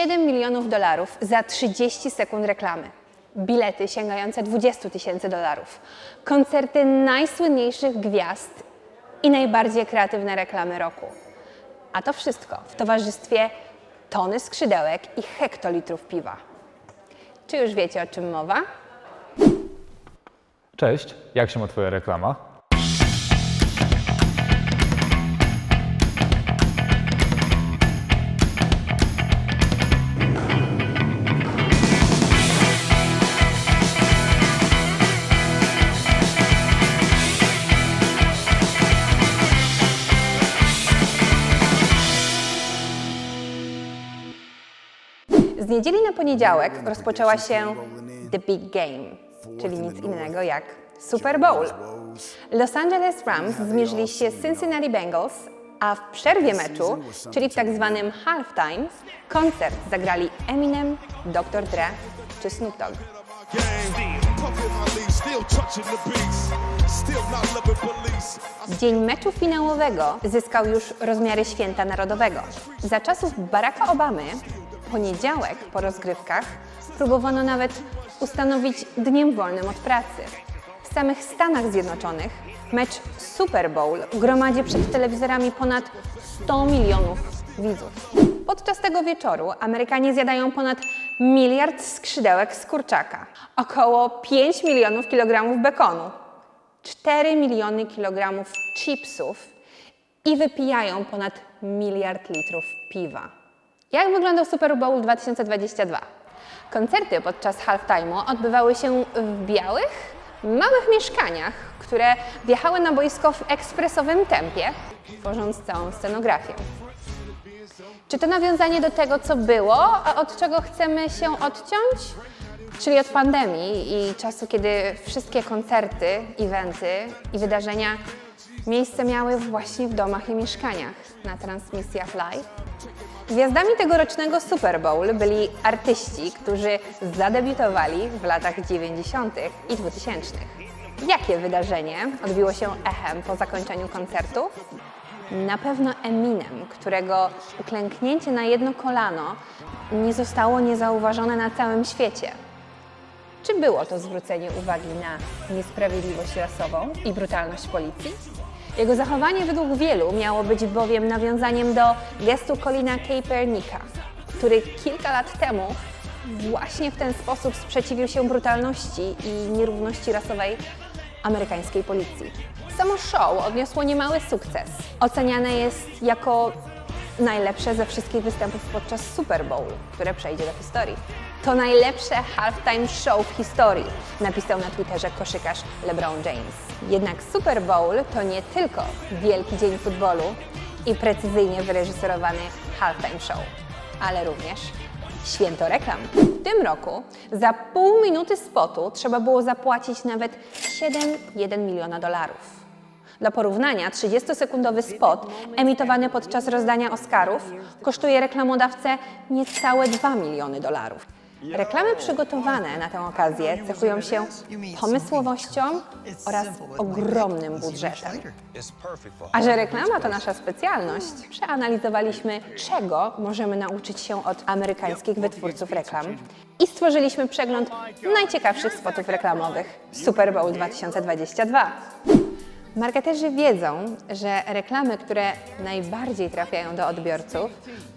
7 milionów dolarów za 30 sekund reklamy. Bilety sięgające 20 tysięcy dolarów. Koncerty najsłynniejszych gwiazd i najbardziej kreatywne reklamy roku. A to wszystko w towarzystwie tony skrzydełek i hektolitrów piwa. Czy już wiecie o czym mowa? Cześć, jak się ma Twoja reklama? Niedzieli na poniedziałek rozpoczęła się The Big Game, czyli nic innego jak Super Bowl. Los Angeles Rams zmierzyli się z Cincinnati Bengals, a w przerwie meczu, czyli w tak zwanym halftime, koncert zagrali Eminem, Dr. Dre czy Snoop Dogg. Dzień meczu finałowego zyskał już rozmiary święta narodowego. Za czasów Baracka Obamy, poniedziałek po rozgrywkach, próbowano nawet ustanowić dniem wolnym od pracy. W samych Stanach Zjednoczonych mecz Super Bowl gromadzi przed telewizorami ponad 100 milionów widzów. Podczas tego wieczoru Amerykanie zjadają ponad miliard skrzydełek z kurczaka, około 5 milionów kilogramów bekonu, 4 miliony kilogramów chipsów i wypijają ponad miliard litrów piwa. Jak wyglądał Super Bowl 2022? Koncerty podczas halftime'u odbywały się w białych, małych mieszkaniach, które wjechały na boisko w ekspresowym tempie, tworząc całą scenografię. Czy to nawiązanie do tego, co było, a od czego chcemy się odciąć? Czyli od pandemii i czasu, kiedy wszystkie koncerty, eventy i wydarzenia miejsce miały właśnie w domach i mieszkaniach na transmisjach live. Gwiazdami tegorocznego Super Bowl byli artyści, którzy zadebiutowali w latach 90. i 2000. Jakie wydarzenie odbiło się echem po zakończeniu koncertu? Na pewno Eminem, którego uklęknięcie na jedno kolano nie zostało niezauważone na całym świecie. Czy było to zwrócenie uwagi na niesprawiedliwość rasową i brutalność policji? Jego zachowanie według wielu miało być bowiem nawiązaniem do gestu Colina Kaepernicka, który kilka lat temu właśnie w ten sposób sprzeciwił się brutalności i nierówności rasowej amerykańskiej policji. Samo show odniosło niemały sukces. Oceniane jest jako najlepsze ze wszystkich występów podczas Super Bowl, które przejdzie do historii. To najlepsze halftime show w historii, napisał na Twitterze koszykarz LeBron James. Jednak Super Bowl to nie tylko wielki dzień futbolu i precyzyjnie wyreżyserowany halftime show, ale również święto reklam. W tym roku za pół minuty spotu trzeba było zapłacić nawet 7,1 miliona dolarów. Dla porównania, 30-sekundowy spot emitowany podczas rozdania Oscarów kosztuje reklamodawcę niecałe 2 miliony dolarów. Reklamy przygotowane na tę okazję cechują się pomysłowością oraz ogromnym budżetem. A że reklama to nasza specjalność, przeanalizowaliśmy, czego możemy nauczyć się od amerykańskich wytwórców reklam i stworzyliśmy przegląd najciekawszych spotów reklamowych Super Bowl 2022. Marketerzy wiedzą, że reklamy, które najbardziej trafiają do odbiorców,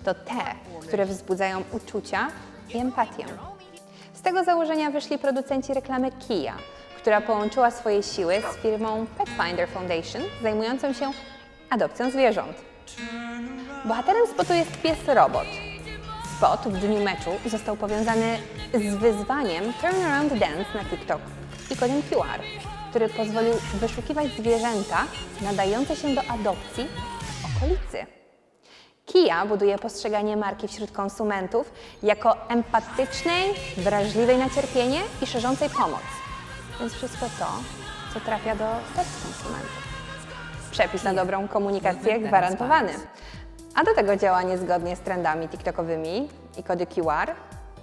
to te, które wzbudzają uczucia i empatię. Z tego założenia wyszli producenci reklamy Kia, która połączyła swoje siły z firmą Petfinder Foundation, zajmującą się adopcją zwierząt. Bohaterem spotu jest pies robot. Spot w dniu meczu został powiązany z wyzwaniem Turnaround Dance na TikTok i kodem QR, który pozwolił wyszukiwać zwierzęta nadające się do adopcji w okolicy. Kia buduje postrzeganie marki wśród konsumentów jako empatycznej, wrażliwej na cierpienie i szerzącej pomoc. Więc wszystko to, co trafia do serc konsumentów. Przepis na dobrą komunikację gwarantowany. A do tego działa niezgodnie z trendami TikTokowymi i kody QR,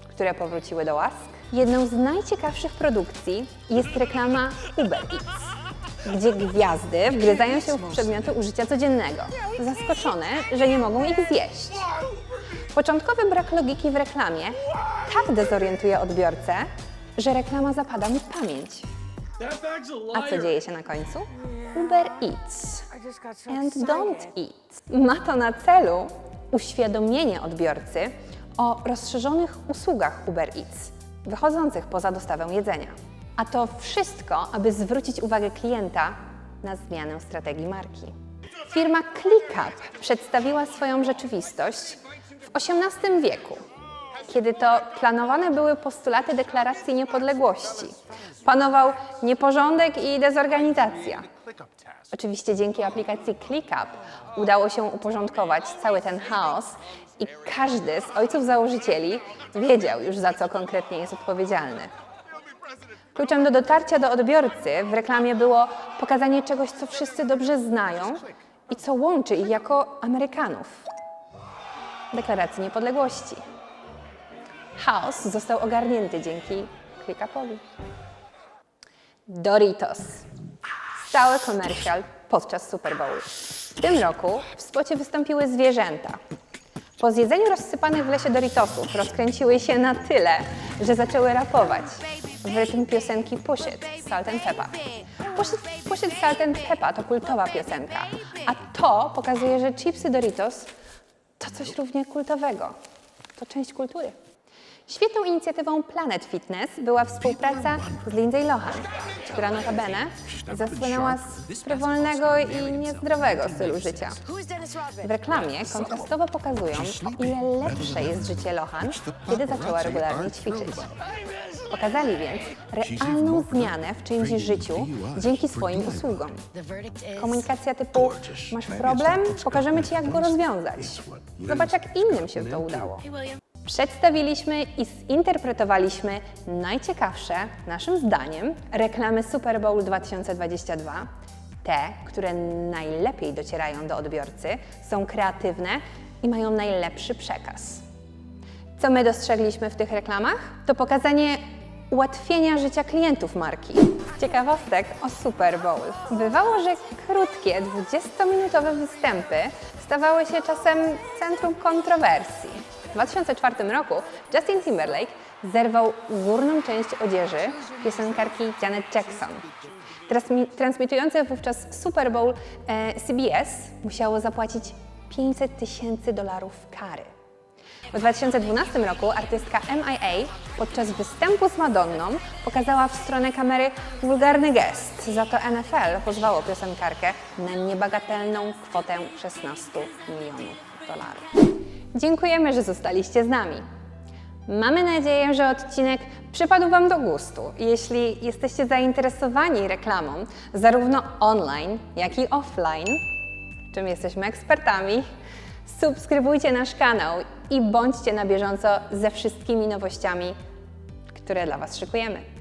które powróciły do łask. Jedną z najciekawszych produkcji jest reklama Uber Eats, gdzie gwiazdy wgryzają się w przedmioty użycia codziennego, zaskoczone, że nie mogą ich zjeść. Początkowy brak logiki w reklamie tak dezorientuje odbiorcę, że reklama zapada mu w pamięć. A co dzieje się na końcu? Uber Eats and don't eat. Ma to na celu uświadomienie odbiorcy o rozszerzonych usługach Uber Eats, wychodzących poza dostawę jedzenia. A to wszystko, aby zwrócić uwagę klienta na zmianę strategii marki. Firma ClickUp przedstawiła swoją rzeczywistość w XVIII wieku, kiedy to planowane były postulaty deklaracji niepodległości. Panował nieporządek i dezorganizacja. Oczywiście dzięki aplikacji ClickUp udało się uporządkować cały ten chaos i każdy z ojców założycieli wiedział już za co konkretnie jest odpowiedzialny. Kluczem do dotarcia do odbiorcy w reklamie było pokazanie czegoś, co wszyscy dobrze znają i co łączy ich jako Amerykanów. Deklaracji niepodległości. Chaos został ogarnięty dzięki ClickUpowi. Doritos. Stały komercjal podczas Super Bowl. W tym roku w spocie wystąpiły zwierzęta. Po zjedzeniu rozsypanych w lesie Doritosów rozkręciły się na tyle, że zaczęły rapować w rytm piosenki Push It, Salt and Peppa. Push It, Push It, Salt and Peppa to kultowa piosenka, a to pokazuje, że chipsy Doritos to coś równie kultowego. To część kultury. Świetną inicjatywą Planet Fitness była współpraca z Lindsay Lohan, która notabene zasłynęła z frywolnego i niezdrowego stylu życia. W reklamie kontrastowo pokazują, o ile lepsze jest życie Lohan, kiedy zaczęła regularnie ćwiczyć. Pokazali więc realną zmianę w czyimś życiu dzięki swoim usługom. Komunikacja typu masz problem, pokażemy Ci jak go rozwiązać. Zobacz jak innym się to udało. Przedstawiliśmy i zinterpretowaliśmy najciekawsze, naszym zdaniem, reklamy Super Bowl 2022. Te, które najlepiej docierają do odbiorcy, są kreatywne i mają najlepszy przekaz. Co my dostrzegliśmy w tych reklamach? To pokazanie ułatwienia życia klientów marki. Ciekawostek o Super Bowl. Bywało, że krótkie, 20-minutowe występy stawały się czasem centrum kontrowersji. W 2004 roku Justin Timberlake zerwał górną część odzieży piosenkarki Janet Jackson. Transmi- transmitujące wówczas Super Bowl e, CBS musiało zapłacić 500 tysięcy dolarów kary. W 2012 roku artystka MIA podczas występu z Madonną pokazała w stronę kamery wulgarny gest. Za to NFL pozwało piosenkarkę na niebagatelną kwotę 16 milionów dolarów. Dziękujemy, że zostaliście z nami. Mamy nadzieję, że odcinek przypadł Wam do gustu. Jeśli jesteście zainteresowani reklamą, zarówno online, jak i offline, czym jesteśmy ekspertami, subskrybujcie nasz kanał i bądźcie na bieżąco ze wszystkimi nowościami, które dla Was szykujemy.